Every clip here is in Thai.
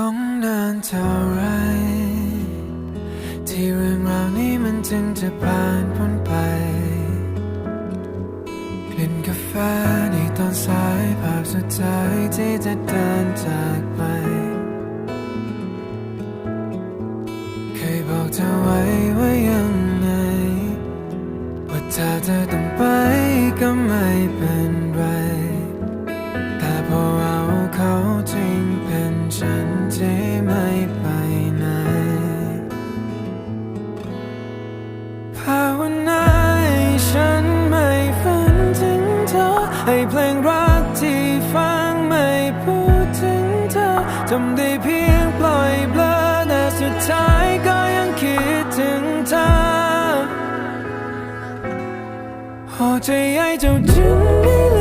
ต้องเดินเท่าไร ที่เรื่องราวนี้มันจึงจะผ่านพ้นไป กลิ่นกาแฟในตอนสายภาพสุดท้ายที่จะเดินจากไป เคยบอกเธอไว้ว่ายังไง ว่าถ้าเธอต้องไปก็ไม่เป็น 最爱就是你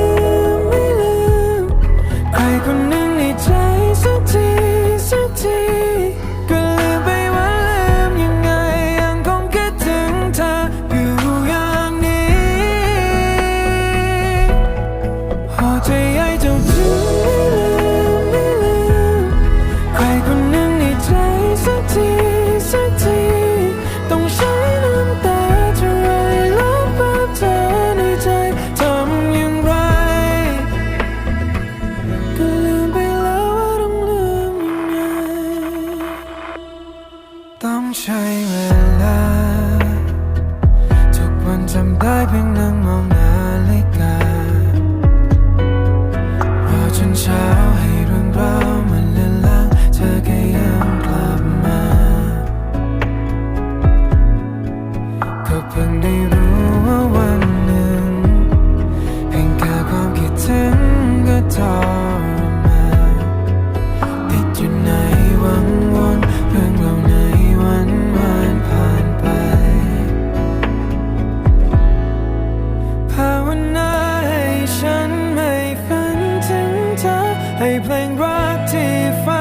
Playing plain gratify.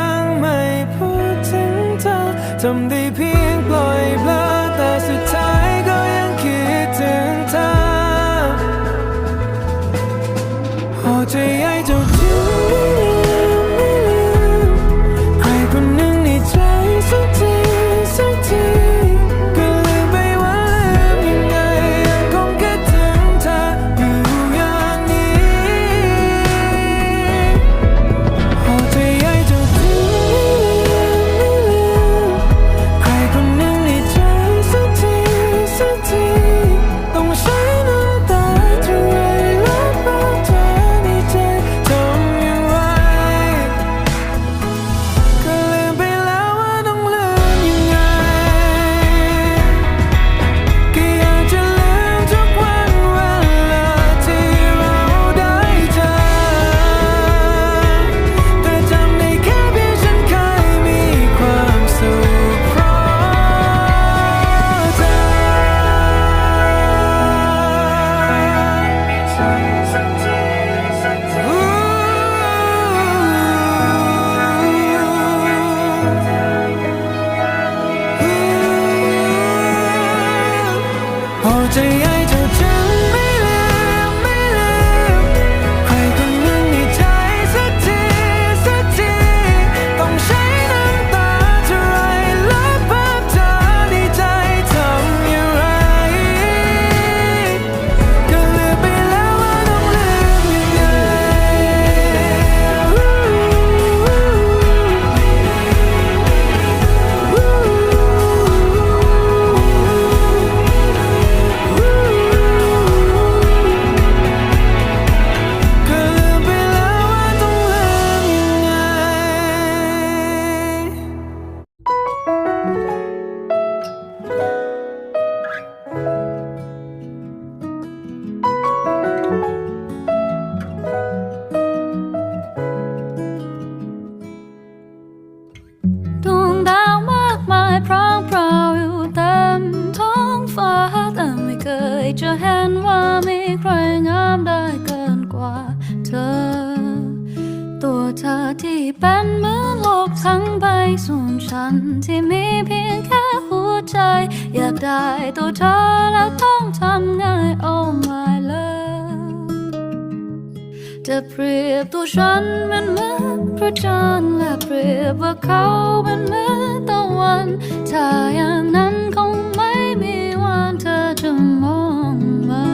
ฉันมันเหมือนพระจันทร์และเปรียบว่าเขาเป็นเหมือนตะวันถ้าอย่างนั้นคงไม่มีวันเธอจะมองมา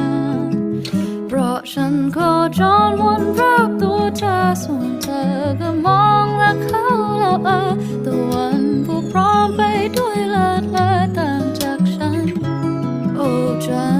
เพราะฉันก็จอนวนรอบตัวเธอส่วนเธอก็มองและเขาแล้วเออตะวันผู้พร้อมไปด้วยเลิศเลอต่างจากฉัน โอ้จัน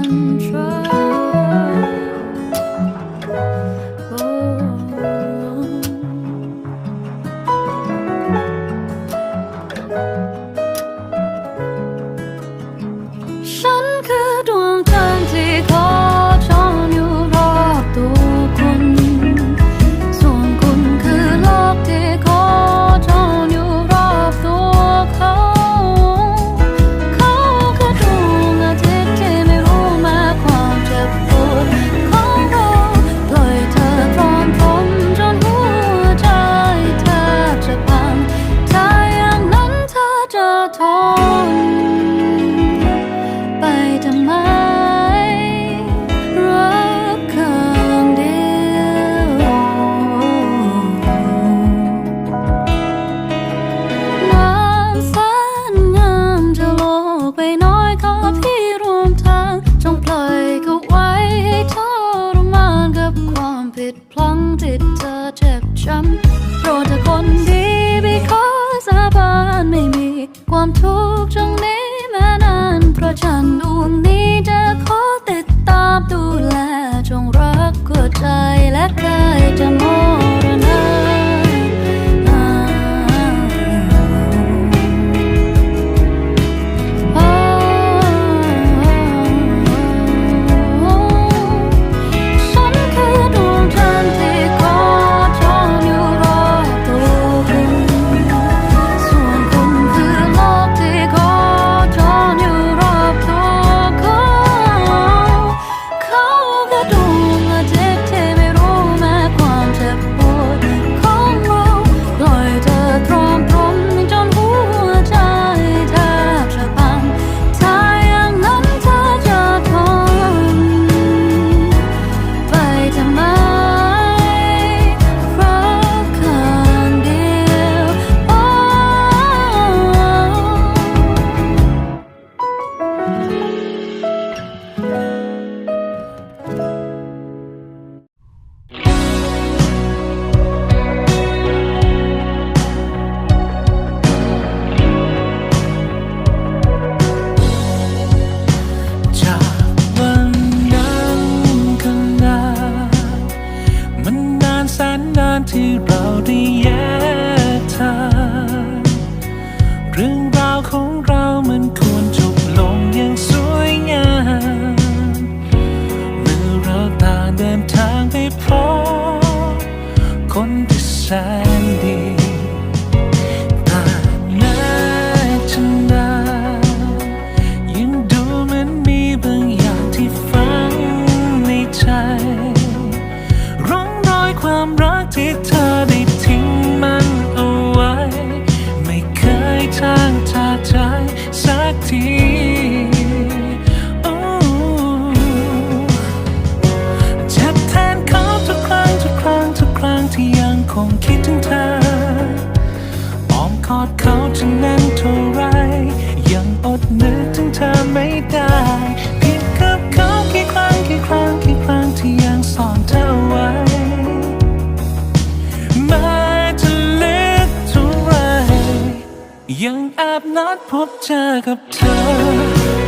พบเจอกับเธอ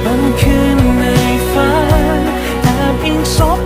บางคืนในฝันแอบอิงซบ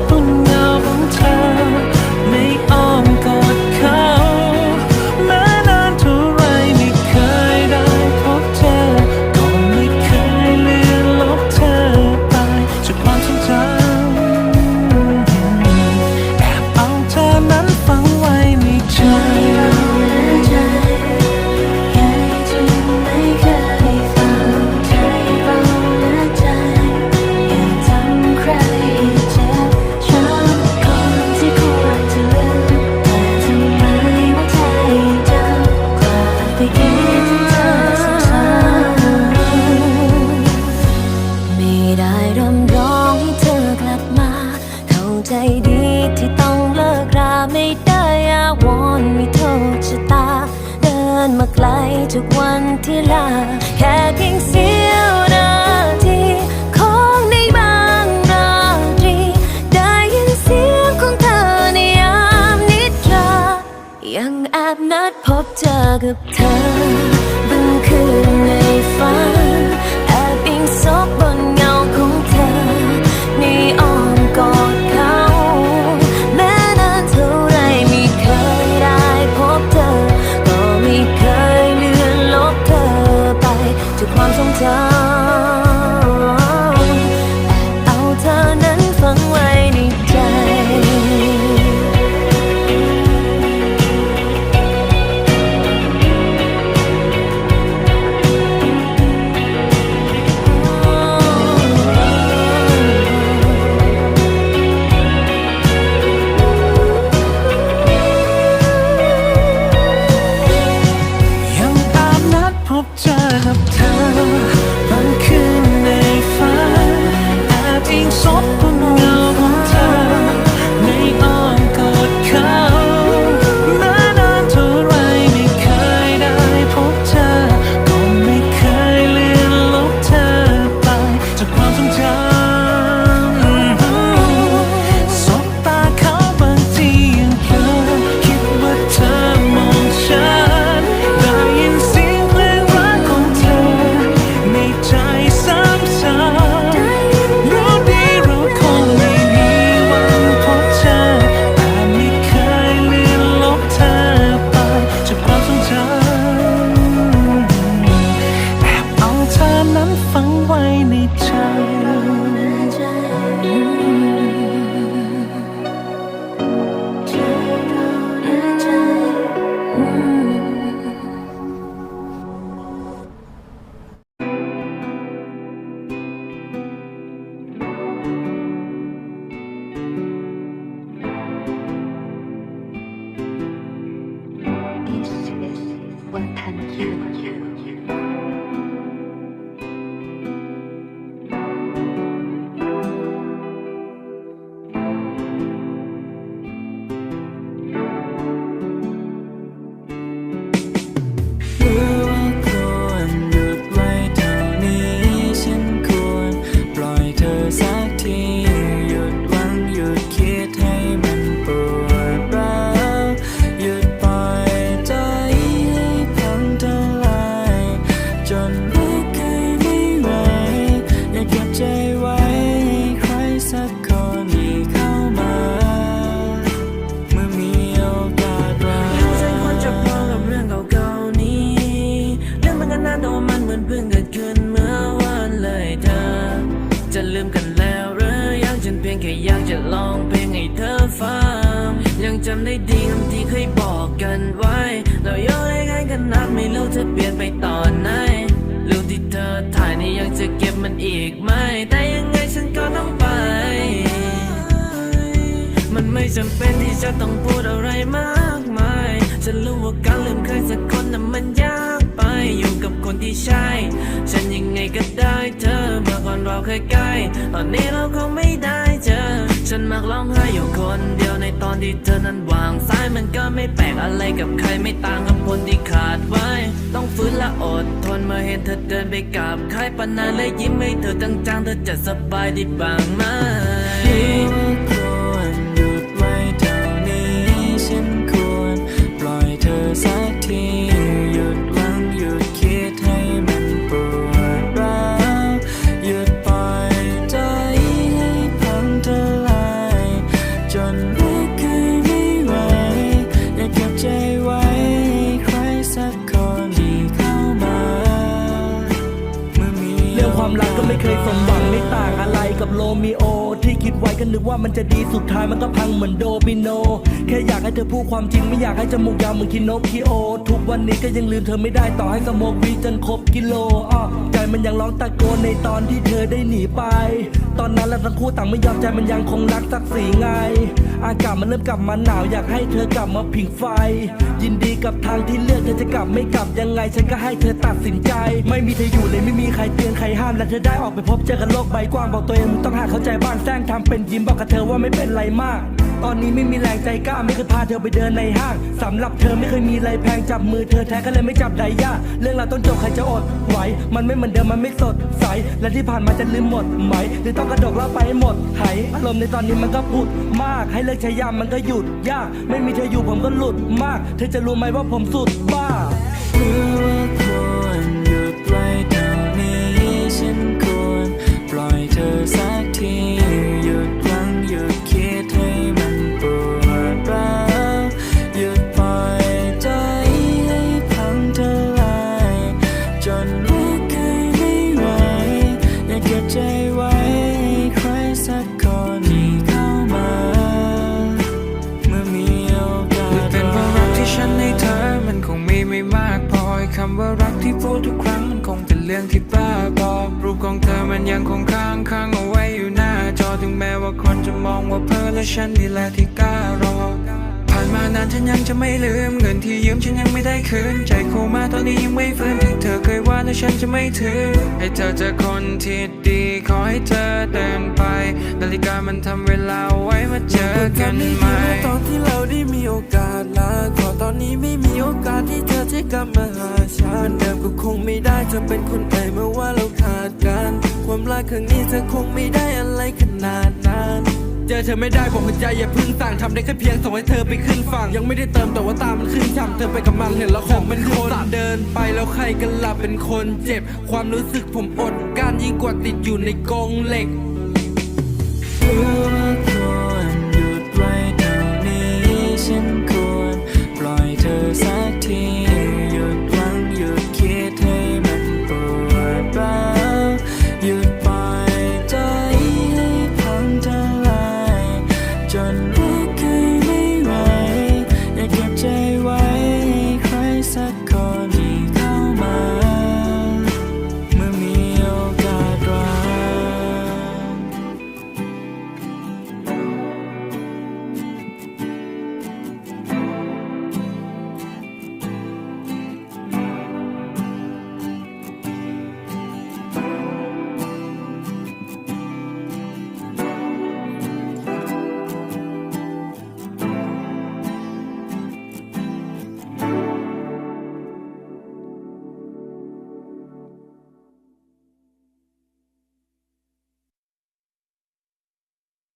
ที่ลาแค่เพียงเสี้ยวนาทีของในบางราตรี ได้ยินเสียงของเธอในยามนิทรา ยังแอบนัดพบเจอกับเธอบางคืนในฝัน เจำเป็นที่จะต้องพูดอะไรมากมาย ฉันรู้ว่าการลืมใครสักคนนั้นมันยากไป อยู่กับคนที่ใช่ ฉันยังไงก็ได้เธอเมื่อก่อนเราเคยใกล้ตอนนี้เราคงไม่ได้เจอ ฉันมักร้องไห้อยู่คนเดียวในตอนที่เธอนั้นวางสายมันก็ไม่แปลกอะไรกับใครไม่ต่างกับคนที่ขาดไว้ ต้องฟื้นและอดทนเมื่อเห็นเธอเดินไปกับใครปนนันและยิ้มให้เธอจังๆเธอจะสบายดีบ้างไหม สักทีหยุดหวังหยุดคิดให้มันปวดร้าวหยุดปล่อยใจให้พังทลายจนไม่เคยไม่ไหวอยากเก็บใจไว้ใครสักคนที่เข้ามา เมื่อมีเรื่องความรักก็ไม่เคยสมหวังไม่ต่างอะไร กับโรมิโอ ที่คิดไว้ก็นึกว่ามันจะดีสุดท้ายมันก็พังเหมือนโดมิโน แค่อยากให้เธอพูดความจริงไม่อยากให้จมูกยาวเหมือนคิโนคิโอ ทุกวันนี้ก็ยังลืมเธอไม่ได้ต่อให้สมองวีจนครบกิโลอ้อใจมันยังร้องตะโกนในตอนที่เธอได้หนีไป ตอนนั้นและทั้งคู่ต่างไม่ยอมใจมันยังคงรักสักสีไงอากาศมันเริ่มกลับมาหนาวอยากให้เธอกลับมาผิงไฟ ยินดีกับทางที่เลือกเธอจะกลับไม่กลับยังไง ฉันก็ให้เธอตัดสินใจ ไม่มีเธออยู่เลยไม่มีใครเตือนใครห้ามและเธอได้ออกไปพบเจอกันโลกใบกว้างบอกตัวเองมึงต้องหาเข้าใจบ้างแซงทำเป็นยิ้มบอกกับเธอว่าไม่เป็นไรมาก ตอนนี้ไม่มีแรงใจกล้าไม่เคยพาเธอไปเดินในห้างสำหรับเธอไม่เคยมีอะไรแพงจับมือเธอแท้ก็เลยไม่จับไดย่าเรื่องราวต้นจบใครจะอดไหวมันไม่เหมือนเดิมมันไม่สดใสและที่ผ่านมาจะลืมหมดไหมหรือต้องกระดกเล่าไปให้หมดไหอารมณ์ในตอนนี้มันก็พูดมาก ให้เลิกใช้ยามมันก็หยุดยาก ไม่มีเธออยู่ผมก็หลุดมาก เธอจะรู้ไหมว่าผมสุดบ้า ฉันนี่แหละที่กล้ารอ ผ่านมานานฉันยังจะไม่ลืม เงินที่ยืมฉันยังไม่ได้คืน ใจโคมาตอนนี้ยังไม่ฟื้นที่เธอเคยว่าและฉันจะไม่ถือ ให้เธอเจอคนที่ดี ขอให้เธอเดินไป นาฬิกามันทำเวลาไว้มาเจอกันใหม่ตอนที่เราได้มีโอกาสลาขอตอนนี้ไม่มีโอกาสที่เธอจะกลับมาหาฉันเดิมก็คงไม่ได้จะเป็นคนเอ่เมื่อว่าเราขาดกัน ความรักครั้งนี้เธอคงไม่ได้อะไรขนาดนั้น เจอเธอไม่ได้บอกหัวใจอย่าพึ่งสั่งทำได้แค่เพียงส่งให้เธอไปขึ้นฝั่ง ยังไม่ได้เติมแต่ว่าตามันขึ้นช่ำเธอไปกับมันเห็นแล้วของเป็นคนเดินไปแล้วใครกันล่ะเป็นคนเจ็บ ความรู้สึกผมอดการยิ่งกว่าติดอยู่ในกรงเหล็ก